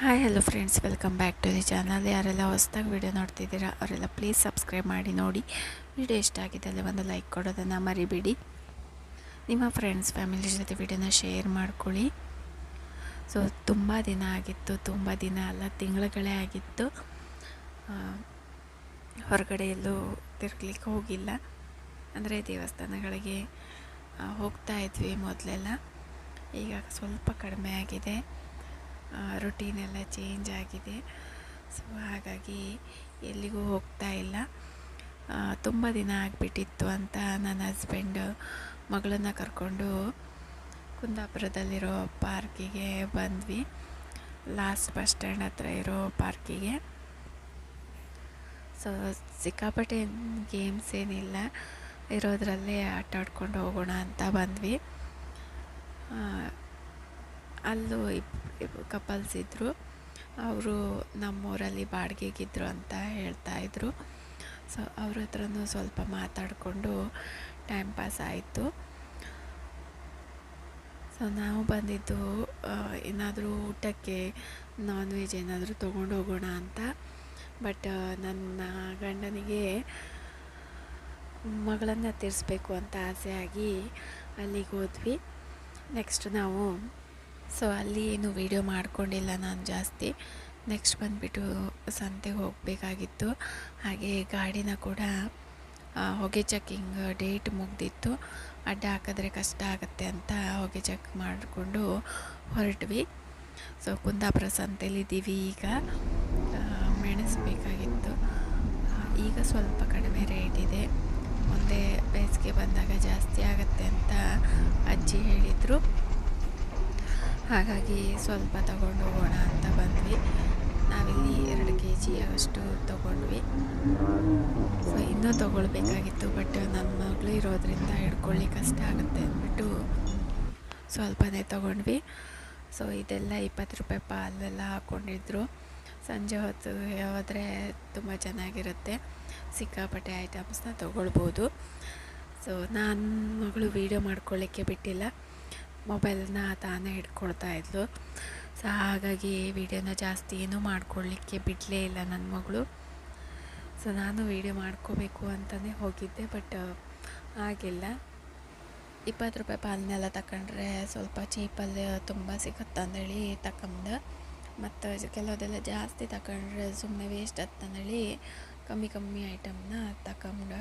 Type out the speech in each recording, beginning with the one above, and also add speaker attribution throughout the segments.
Speaker 1: Hi hello friends welcome back to the channel ಯಾರೆಲ್ಲ ಹೊಸ್ದಾಗಿ video ನೋಡ್ತಿದ್ದೀರಾ, ಅವರೆಲ್ಲ ಪ್ಲೀಸ್ ಸಬ್ಸ್ಕ್ರೈಬ್ ಮಾಡಿ ನೋಡಿ. ವಿಡಿಯೋ ಇಷ್ಟ ಆಗಿದೆ ಅಲ್ಲಿ ಒಂದು ಲೈಕ್ ಕೊಡೋದನ್ನು ಮರಿಬಿಡಿ. ನಿಮ್ಮ ಫ್ರೆಂಡ್ಸ್ ಫ್ಯಾಮಿಲಿ ಜೊತೆ ವಿಡಿಯೋನ ಶೇರ್ ಮಾಡ್ಕೊಳ್ಳಿ. ಸೊ ತುಂಬ ದಿನ ಆಗಿತ್ತು, ತುಂಬ ದಿನ ಅಲ್ಲ, ತಿಂಗಳುಗಳೇ ಆಗಿತ್ತು. ಹೊರಗಡೆ ಎಲ್ಲೂ ತಿರ್ಗ್ಲಿಕ್ಕೆ ಹೋಗಿಲ್ಲ. ಅಂದರೆ ದೇವಸ್ಥಾನಗಳಿಗೆ ಹೋಗ್ತಾ ಇದ್ವಿ ಮೊದಲೆಲ್ಲ. ಈಗ ಸ್ವಲ್ಪ ಕಡಿಮೆ ಆಗಿದೆ. ರುಟೀನ್ ಎಲ್ಲ ಚೇಂಜ್ ಆಗಿದೆ. ಸೊ ಹಾಗಾಗಿ ಎಲ್ಲಿಗೂ ಹೋಗ್ತಾ ಇಲ್ಲ. ತುಂಬ ದಿನ ಆಗಿಬಿಟ್ಟಿತ್ತು ಅಂತ ನನ್ನ ಹಸ್ಬೆಂಡ್ ಮಗಳನ್ನು ಕರ್ಕೊಂಡು ಕುಂದಾಪುರದಲ್ಲಿರೋ ಪಾರ್ಕಿಗೆ ಬಂದ್ವಿ. ಲಾಸ್ಟ್ ಬಸ್ ಸ್ಟ್ಯಾಂಡ್ ಹತ್ರ ಇರೋ ಪಾರ್ಕಿಗೆ ಸೊ ಸಿಕ್ಕಾಪಟ್ಟೆ ಗೇಮ್ಸ್ ಏನಿಲ್ಲ. ಇರೋದ್ರಲ್ಲೇ ಆಟ ಆಡ್ಕೊಂಡು ಹೋಗೋಣ ಅಂತ ಬಂದ್ವಿ. ಅಲ್ಲೂ ಇಬ್ ಕಪಲ್ಸ್ ಇದ್ದರು ಅವರು ನಮ್ಮೂರಲ್ಲಿ ಬಾಡಿಗೆಗಿದ್ರು ಅಂತ ಹೇಳ್ತಾ ಇದ್ರು. ಸೊ, ಅವ್ರ ಹತ್ರನೂ ಸ್ವಲ್ಪ ಮಾತಾಡಿಕೊಂಡು ಟೈಮ್ ಪಾಸ್ ಆಯಿತು. ಸೊ, ನಾವು ಬಂದಿದ್ದು ಏನಾದರೂ ಊಟಕ್ಕೆ ನಾನ್ ವೆಜ್ ಏನಾದರೂ ತೊಗೊಂಡು ಹೋಗೋಣ ಅಂತ. ಬಟ್ ನನ್ನ ಗಂಡನಿಗೆ ಮಗಳನ್ನು ತೀರಿಸ್ಬೇಕು ಅಂತ ಆಸೆಯಾಗಿ ಅಲ್ಲಿಗೆ ಹೋದ್ವಿ. ನೆಕ್ಸ್ಟ್ ನಾವು ಸೊ ಅಲ್ಲಿ ಏನು ವೀಡಿಯೋ ಮಾಡಿಕೊಂಡಿಲ್ಲ ನಾನು ಜಾಸ್ತಿ. ನೆಕ್ಸ್ಟ್ ಬಂದುಬಿಟ್ಟು ಸಂತೆಗೆ ಹೋಗಬೇಕಾಗಿತ್ತು. ಹಾಗೆ ಗಾಡಿನ ಕೂಡ ಹೊಗೆ ಚೆಕ್ಕಿಂಗ್ ಡೇಟ್ ಮುಗ್ದಿತ್ತು. ಅಡ್ಡ ಹಾಕಿದ್ರೆ ಕಷ್ಟ ಆಗುತ್ತೆ ಅಂತ ಹೊಗೆ ಚೆಕ್ ಮಾಡಿಕೊಂಡು ಹೊರಟ್ವಿ. ಸೊ ಕುಂದಾಪುರ ಸಂತೆಲಿದ್ದೀವಿ ಈಗ. ಮೆಣಸಬೇಕಾಗಿತ್ತು. ಮೆಣಸು ಬೇಕಾಗಿತ್ತು ಈಗ ಸ್ವಲ್ಪ ಕಡಿಮೆ ರೇಟ್ ಇದೆ. ಮುಂದೆ ಬೇಸಿಗೆ ಬಂದಾಗ ಜಾಸ್ತಿ ಆಗುತ್ತೆ ಅಂತ ಅಜ್ಜಿ ಹೇಳಿದರು. ಹಾಗಾಗಿ ಸ್ವಲ್ಪ ತಗೊಂಡು ಹೋಗೋಣ ಅಂತ ಬಂದ್ವಿ. ನಾವಿಲ್ಲಿ ಎರಡು ಕೆ ಜಿ ಅಷ್ಟು ತೊಗೊಂಡ್ವಿ. ಸೊ ಇನ್ನೂ ತೊಗೊಳ್ಬೇಕಾಗಿತ್ತು ಬಟ್ ನನ್ನ ಮಗಳು ಇರೋದ್ರಿಂದ ಹಿಡ್ಕೊಳ್ಳಿ ಕಷ್ಟ ಆಗುತ್ತೆ ಅಂದ್ಬಿಟ್ಟು ಸ್ವಲ್ಪನೇ ತೊಗೊಂಡ್ವಿ. ಸೊ ಇದೆಲ್ಲ ಇಪ್ಪತ್ತು ರೂಪಾಯಿ ಪಾಲೆಲ್ಲ ಹಾಕ್ಕೊಂಡಿದ್ರು ಸಂಜೆ ಹೊತ್ತು ಹೋದರೆ ತುಂಬ ಚೆನ್ನಾಗಿರುತ್ತೆ. ಸಿಕ್ಕಾಪಟ್ಟೆ ಐಟಮ್ಸ್ನ ತೊಗೊಳ್ಬೋದು. ಸೊ ನನ್ನ ಮಗಳು ವೀಡಿಯೋ ಮಾಡ್ಕೊಳ್ಳಿಕ್ಕೆ ಬಿಟ್ಟಿಲ್ಲ. ಮೊಬೈಲ್ನ ತಾನೇ ಹಿಡ್ಕೊಳ್ತಾ ಇದ್ಲು. ಸೊ ಹಾಗಾಗಿ ವಿಡಿಯೋನ ಜಾಸ್ತಿ ಏನೂ ಮಾಡ್ಕೊಳ್ಳಿಕ್ಕೆ ಬಿಡಲೇ ಇಲ್ಲ ನನ್ನ ಮಗಳು. ಸೊ ನಾನು ವೀಡಿಯೋ ಮಾಡ್ಕೋಬೇಕು ಅಂತಲೇ ಹೋಗಿದ್ದೆ, ಬಟ್ ಆಗಿಲ್ಲ. ಇಪ್ಪತ್ತು ರೂಪಾಯಿ ಪಾಲನ್ನೆಲ್ಲ ತಗೊಂಡ್ರೆ ಸ್ವಲ್ಪ ಚೀಪಲ್ಲಿ ತುಂಬ ಸಿಗುತ್ತೆ ಅಂದೇಳಿ ತಗೊಂಡು ಮತ್ತು ಕೆಲವುದೆಲ್ಲ ಜಾಸ್ತಿ ತಗೊಂಡ್ರೆ ಸುಮ್ಮನೆ ವೇಸ್ಟ್ ಅಂತಂದೇಳಿ ಕಮ್ಮಿ ಕಮ್ಮಿ ಐಟಮ್ನ ತಗೊಂಡು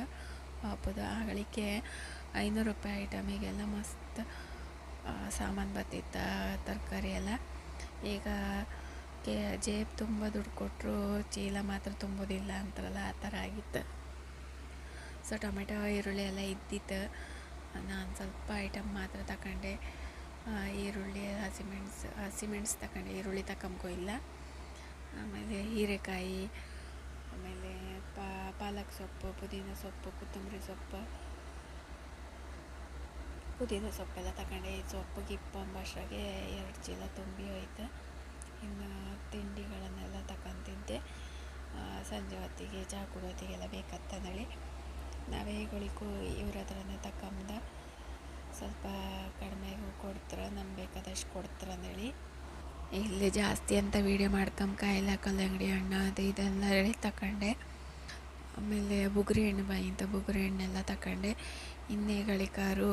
Speaker 1: ಹಾಕೋದು ಆಗಳಿಗೆ ಐನೂರು ರೂಪಾಯಿ ಐಟಮಿಗೆಲ್ಲ ಮಸ್ತ್ ಸಾಮಾನು ಬರ್ತಿತ್ತು ತರಕಾರಿ ಎಲ್ಲ. ಈಗ ಕೆ ಜೇಬ್ ತುಂಬ ದುಡ್ಡು ಕೊಟ್ಟರು ಚೀಲ ಮಾತ್ರ ತುಂಬೋದಿಲ್ಲ ಅಂತಾರಲ್ಲ, ಆ ಥರ ಆಗಿತ್ತು. ಸೊ ಟೊಮೆಟೊ, ಈರುಳ್ಳಿ ಎಲ್ಲ ಇದ್ದಿತ್ತು. ನಾನು ಸ್ವಲ್ಪ ಐಟಮ್ ಮಾತ್ರ ತಗೊಂಡೆ ಈರುಳ್ಳಿ, ಹಸಿಮೆಣ್ಸು ಹಸಿಮೆಣ್ಸು ತಗೊಂಡೆ ಈರುಳ್ಳಿ ತಗೊಂಬೋ ಇಲ್ಲ. ಆಮೇಲೆ ಹೀರೆಕಾಯಿ, ಆಮೇಲೆ ಪಾಲಕ್ ಸೊಪ್ಪು, ಪುದೀನ ಸೊಪ್ಪು, ಕೊತ್ತಂಬರಿ ಸೊಪ್ಪು. ಪುದೀನ ಸೊಪ್ಪೆಲ್ಲ ತಗೊಂಡೆ. ಸೊಪ್ಪು ಗಿಪ್ಪು ಅಂಬಷ್ಟಾಗೆ ಎರಡು ಚೀಲ ತುಂಬಿ ಹೋಯ್ತು ಇನ್ನು ತಿಂಡಿಗಳನ್ನೆಲ್ಲ ತಗೊಂತಿದ್ದೆ. ಸಂಜೆ ಹೊತ್ತಿಗೆ ಚಹಾ ಕುಡಿಯೋ ಹೊತ್ತಿಗೆಲ್ಲ ನಾವೇ ನಾವೇಗಳಿಗೂ ಇವ್ರ ಹತ್ರನೇ ತಗೊಂಬ ಸ್ವಲ್ಪ ಕಡಿಮೆಗೂ ಕೊಡ್ತಾರೆ, ನಮ್ಗೆ ಬೇಕಾದಷ್ಟು ಕೊಡ್ತಾರೆ ಅಂದೇಳಿ. ಇಲ್ಲಿ ಜಾಸ್ತಿ ಅಂತ ವೀಡಿಯೋ ಮಾಡ್ಕೊಂಬ ಕಾಯಿಲೆ ಕಲ್ಲಂಗಡಿ ಹಣ್ಣು ಅದು ಇದೆಲ್ಲ ಹೇಳಿ ತಗೊಂಡೆ. ಆಮೇಲೆ ಬುಗುರಿ ಹಣ್ಣು ಬಾಯಿಂತ ಬುಗುರಿ ಹಣ್ಣೆಲ್ಲ ತಗೊಂಡೆ. ಇನ್ನೇ ಗಳಿಕಾರು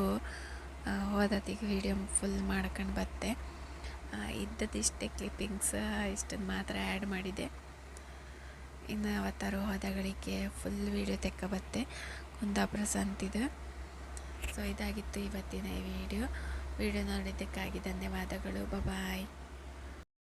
Speaker 1: ಹೋದತ್ತಿಗೆ ವೀಡಿಯೋ ಫುಲ್ ಮಾಡ್ಕೊಂಡು ಬತ್ತೆ. ಇದ್ದದಿಷ್ಟೇ ಕ್ಲಿಪ್ಪಿಂಗ್ಸ್ ಇಷ್ಟನ್ನು ಮಾತ್ರ ಆ್ಯಡ್ ಮಾಡಿದೆ. ಇನ್ನು ಅವತ್ತಾರು ಹೋದಗಳಿಗೆ ಫುಲ್ ವೀಡಿಯೋ ತೆಕ್ಕಬತ್ತೆ ಕುಂದಾಪುರ ಸಂತಿದು ಸೊ ಇದಾಗಿತ್ತು ಇವತ್ತಿನ ಈ ವಿಡಿಯೋ ವಿಡಿಯೋ ನೋಡಿದ್ದಕ್ಕಾಗಿ ಧನ್ಯವಾದಗಳು. ಬಾಯ್